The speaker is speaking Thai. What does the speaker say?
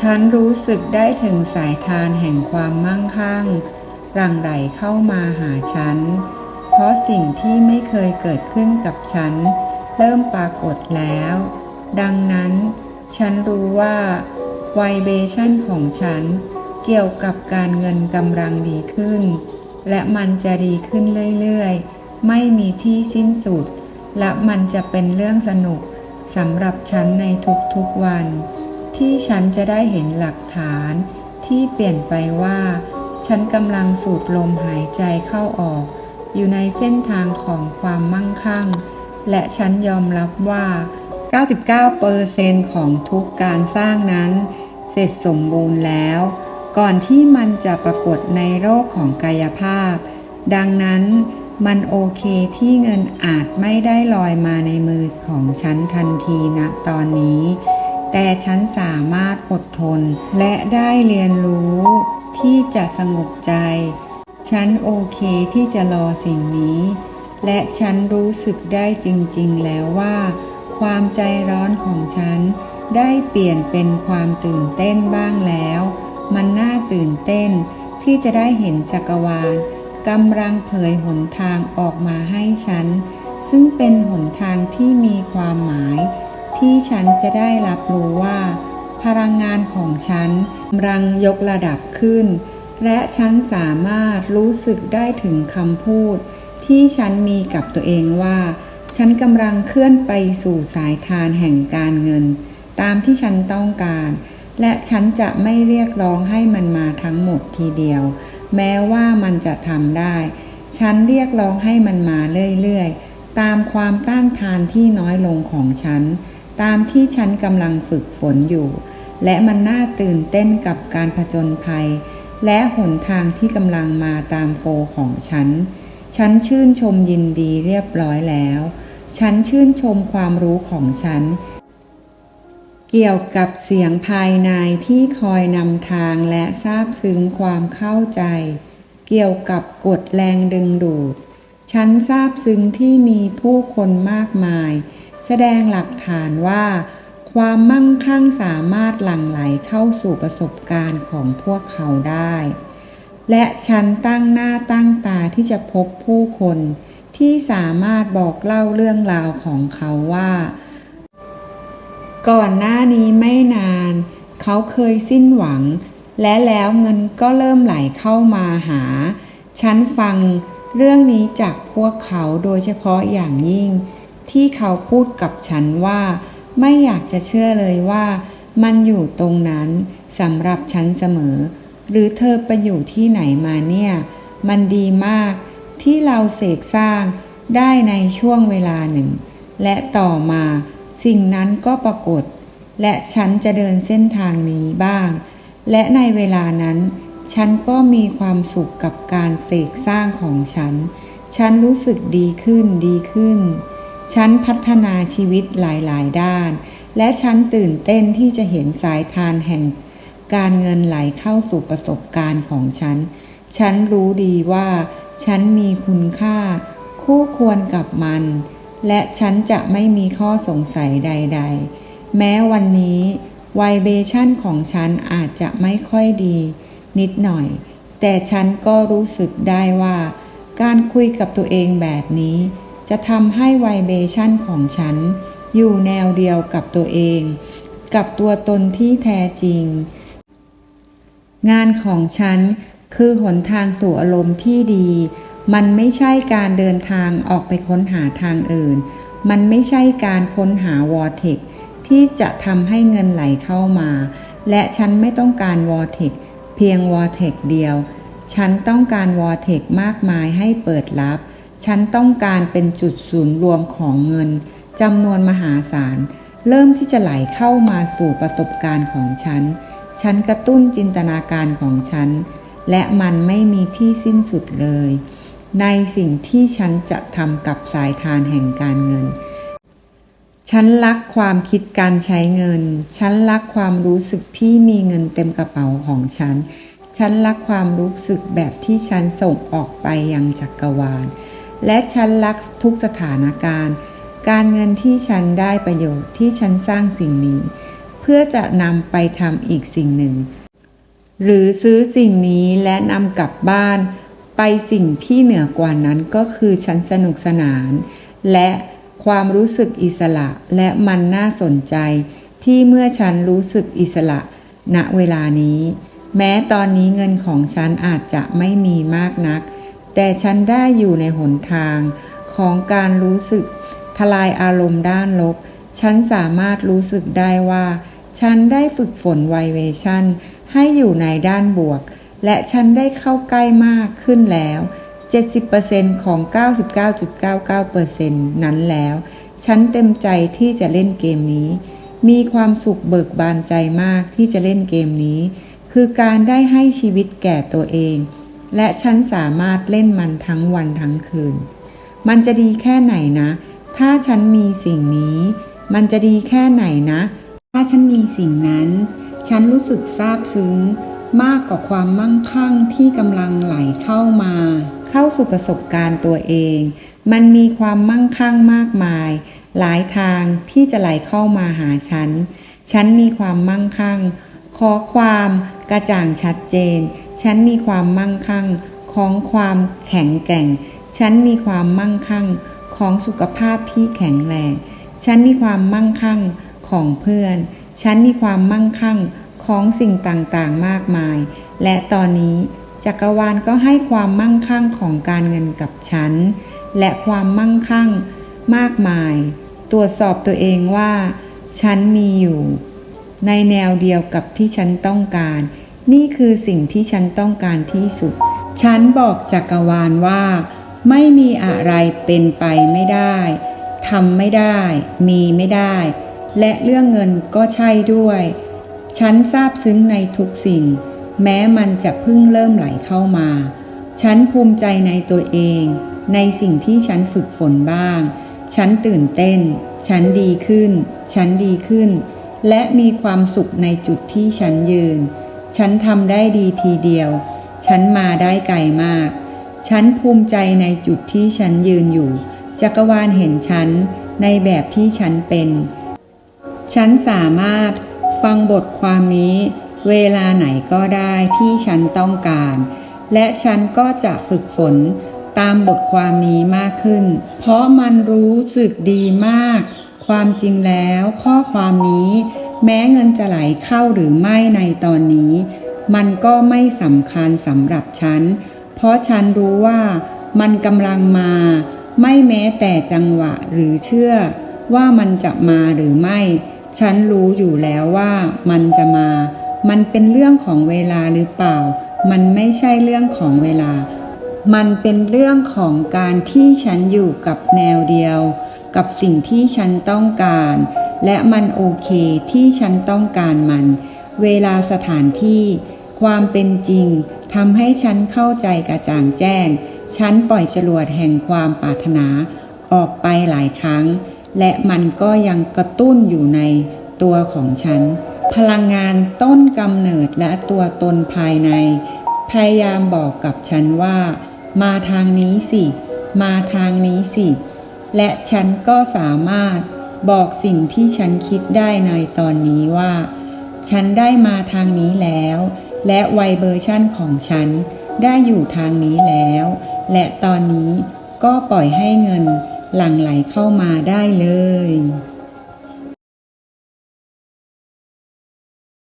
ฉันรู้สึกได้ถึงสายทานแห่งความมั่งคั่งหลั่งไหลเข้ามาหาฉัน เพราะสิ่งที่ไม่เคยเกิดขึ้นกับฉัน เริ่มปรากฏแล้ว ดังนั้น ฉันรู้ว่าไวเบชั่นของฉัน เกี่ยวกับการเงินกำลังดีขึ้น และมันจะดีขึ้นเรื่อยๆ ไม่มีที่สิ้นสุด และมันจะเป็นเรื่องสนุกสำหรับฉันในทุกๆวัน ที่ฉันจะได้เห็นหลักฐานที่เปลี่ยนไปว่า ฉันกำลังสูดลมหายใจเข้าออก อยู่ในเส้นทางของความมั่งคั่ง และฉันยอมรับว่า 99%ของทุกการสร้างนั้น เสร็จสมบูรณ์แล้ว ก่อนที่มันจะปรากฏในโลกของกายภาพ ดังนั้นมันโอเคที่เงินอาจไม่ได้ลอยมาในมือของฉันทันทีนะตอนนี้ แต่ฉันสามารถอดทน และได้เรียนรู้ที่จะสงบใจ ฉันโอเคที่จะรอสิ่งนี้ และฉันรู้สึกได้จริงๆแล้วว่า ความใจร้อนของฉันได้เปลี่ยนเป็นความตื่นเต้นบ้างแล้ว มันน่าตื่นเต้นที่จะได้เห็นจักรวาลกำลังเผยหนทางออกมาให้ฉัน ซึ่งเป็นหนทางที่มีความหมาย ที่ฉันจะได้รับรู้ว่า พลังงานของฉันกำลังยกระดับขึ้น และฉันสามารถรู้สึกได้ถึงคำพูด ที่ฉันมีกับตัวเองว่า ฉันกำลังเคลื่อนไปสู่สายทานแห่งการเงิน ตามที่ฉันต้องการ และฉันจะไม่เรียกร้องให้มันมาทั้งหมดทีเดียว แม้ว่ามันจะทำได้ ฉันเรียกร้องให้มันมาเรื่อยๆตามความต้านทานที่น้อยลงของฉัน ตามที่ฉันกำลังฝึกฝนอยู่ และมันน่าตื่นเต้นกับการผจญภัย และหนทางที่กำลังมาตามโฟของฉัน ฉันชื่นชมยินดีเรียบร้อยแล้ว ฉันชื่นชมความรู้ของฉัน เกี่ยวกับเสียงภายในที่คอยนำทางและซาบซึ้งความเข้าใจ เกี่ยวกับกฎแรงดึงดูด ฉันซาบซึ้งที่มีผู้คนมากมาย แสดงหลักฐานว่า ความมั่งคั่งสามารถหลั่งไหลเข้าสู่ประสบการณ์ของพวกเขาได้ และฉันตั้งหน้าตั้งตาที่จะพบผู้คนที่สามารถบอกเล่าเรื่องราวของเขาว่า ก่อนหน้านี้ไม่นาน เขาเคยสิ้นหวัง และแล้วเงินก็เริ่มไหลเข้ามาหา ฉันฟังเรื่องนี้จากพวกเขาโดยเฉพาะอย่างยิ่ง ที่เขาพูดกับฉันว่า ไม่อยากจะเชื่อเลยว่า มันอยู่ตรงนั้นสำหรับฉันเสมอ หรือเธอไปอยู่ที่ไหนมาเนี่ย มันดีมากที่เราเสกสร้างได้ในช่วงเวลาหนึ่ง และต่อมาสิ่งนั้นก็ปรากฏ และฉันจะเดินเส้นทางนี้บ้าง และในเวลานั้น ฉันก็มีความสุขกับการเสกสร้างของฉัน ฉันรู้สึกดีขึ้นดีขึ้น ฉันพัฒนาชีวิตหลายๆ ด้าน และฉันตื่นเต้นที่จะเห็นสายทานแห่ง การเงินไหลเข้าสู่ประสบการณ์ของฉัน ฉันรู้ดีว่า ฉันมีคุณค่า คู่ควรกับมัน และฉันจะไม่มีข้อสงสัยใด ๆ แม้วันนี้ไวเบชั่นของฉันอาจจะไม่ค่อยดี นิดหน่อย แต่ฉันก็รู้สึกได้ว่า การคุยกับตัวเองแบบนี้ จะทำให้ไวเบชั่นของฉัน อยู่แนวเดียวกับตัวเอง กับตัวตนที่แท้จริง งานของฉันคือหนทางสู่อารมณ์ที่ดี มันไม่ใช่การเดินทางออกไปค้นหาทางอื่น มันไม่ใช่การค้นหาวอร์เทกที่จะทำให้เงินไหลเข้ามา และฉันไม่ต้องการวอร์เทกเพียงวอร์เทกเดียว ฉันต้องการวอร์เทกมากมายให้เปิดรับ ฉันต้องการเป็นจุดศูนย์รวมของเงินจำนวนมหาศาล เริ่มที่จะไหลเข้ามาสู่ประสบการณ์ของฉัน ฉันกระตุ้นจินตนาการของฉัน และมันไม่มีที่สิ้นสุดเลย ในสิ่งที่ฉันจะทำกับสายทานแห่งการเงิน ฉันรักความคิดการใช้เงิน ฉันรักความรู้สึกที่มีเงินเต็มกระเป๋าของฉัน ฉันรักความรู้สึกแบบที่ฉันส่งออกไปยังจักรวาล และฉันรักทุกสถานการณ์ การเงินที่ฉันได้ประโยชน์ที่ฉันสร้างสิ่งนี้ เพื่อจะนำไปทำอีกสิ่งหนึ่ง หรือซื้อสิ่งนี้และนำกลับบ้าน ไปสิ่งที่เหนือกว่านั้นก็คือฉันสนุกสนาน และความรู้สึกอิสระและมันน่าสนใจ ที่เมื่อฉันรู้สึกอิสระ ณเวลานี้ แม้ตอนนี้เงินของฉันอาจจะไม่มีมากนัก แต่ฉันได้อยู่ในหนทางของการรู้สึกทลายอารมณ์ด้านลบ ฉันสามารถรู้สึกได้ว่า ฉันได้ฝึกฝนไวเวชั่นให้อยู่ในด้านบวก และฉันได้เข้าใกล้มากขึ้นแล้ว 70%ของ 99.99%นั้นแล้ว ฉันเต็มใจที่จะเล่นเกมนี้ มีความสุขเบิกบานใจมากที่จะเล่นเกมนี้ คือการได้ให้ชีวิตแก่ตัวเอง และฉันสามารถเล่นมันทั้งวันทั้งคืน มันจะดีแค่ไหนนะ ถ้าฉันมีสิ่งนี้ มันจะดีแค่ไหนนะ ถ้าฉันมีสิ่งนั้น ฉันรู้สึกซาบซึ้ง มากกว่าความมั่งคั่งที่กำลังไหลเข้ามา เข้าสู่ประสบการณ์ตัวเอง มันมีความมั่งคั่งมากมาย หลายทางที่จะไหลเข้ามาหาฉัน ฉันมีความมั่งคั่ง ขอความกระจ่างชัดเจน ฉันมีความมั่งคั่งของความแข็งแกร่ง ฉันมีความมั่งคั่งของสุขภาพที่แข็งแรง ฉันมีความมั่งคั่งของเพื่อน ฉันมีความมั่งคั่งของสิ่งต่างๆ มากมาย และตอนนี้จักรวาลก็ให้ความมั่งคั่งของการเงินกับฉัน และความมั่งคั่งมากมาย ตรวจสอบตัวเองว่า ฉันมีอยู่ ในแนวเดียวกับที่ฉันต้องการ นี่คือสิ่งที่ฉันต้องการที่สุด ฉันบอกจักรวาลว่า ไม่มีอะไรเป็นไปไม่ได้ทำไม่ได้ มีไม่ได้ และเรื่องเงินก็ใช่ด้วย ฉันซาบซึ้งในทุกสิ่ง แม้มันจะเพิ่งเริ่มไหลเข้ามา ฉันภูมิใจในตัวเอง ในสิ่งที่ฉันฝึกฝนบ้าง ฉันตื่นเต้น ฉันดีขึ้น ฉันดีขึ้น และมีความสุขในจุดที่ฉันยืน ฉันทำได้ดีทีเดียว ฉันมาได้ไกลมาก ฉันภูมิใจในจุดที่ฉันยืนอยู่ จักรวาลเห็นฉันในแบบที่ฉันเป็น ฉันสามารถฟังบทความนี้ เวลาไหนก็ได้ที่ฉันต้องการ และฉันก็จะฝึกฝนตามบทความนี้มากขึ้น เพราะมันรู้สึกดีมาก ความจริงแล้วข้อความนี้ แม้เงินจะไหลเข้าหรือไม่ในตอนนี้ มันก็ไม่สำคัญสำหรับฉัน เพราะฉันรู้ว่ามันกำลังมา ไม่แม้แต่จังหวะหรือเชื่อว่ามันจะมาหรือไม่ ฉันรู้อยู่แล้วว่ามันจะมา มันเป็นเรื่องของเวลาหรือเปล่า มันไม่ใช่เรื่องของเวลา มันเป็นเรื่องของการที่ฉันอยู่กับแนวเดียว กับสิ่งที่ฉันต้องการ และมันโอเคที่ฉันต้องการมัน เวลาสถานที่ ความเป็นจริงทำให้ฉันเข้าใจกระจ่างแจ้ง ฉันปล่อยจรวดแห่งความปรารถนา ออกไปหลายครั้ง และมันก็ยังกระตุ้นอยู่ในตัวของฉัน พลังงานต้นกำเนิดและตัวตนภายใน พยายามบอกกับฉันว่า มาทางนี้สิ มาทางนี้สิ และฉันก็สามารถ บอกสิ่งที่ฉันคิดได้ในตอนนี้ว่า ฉันได้มาทางนี้แล้ว และไวเบอร์ชั่นของฉันได้อยู่ทางนี้แล้ว และตอนนี้ก็ปล่อยให้เงินหลั่งไหลเข้ามาได้เลย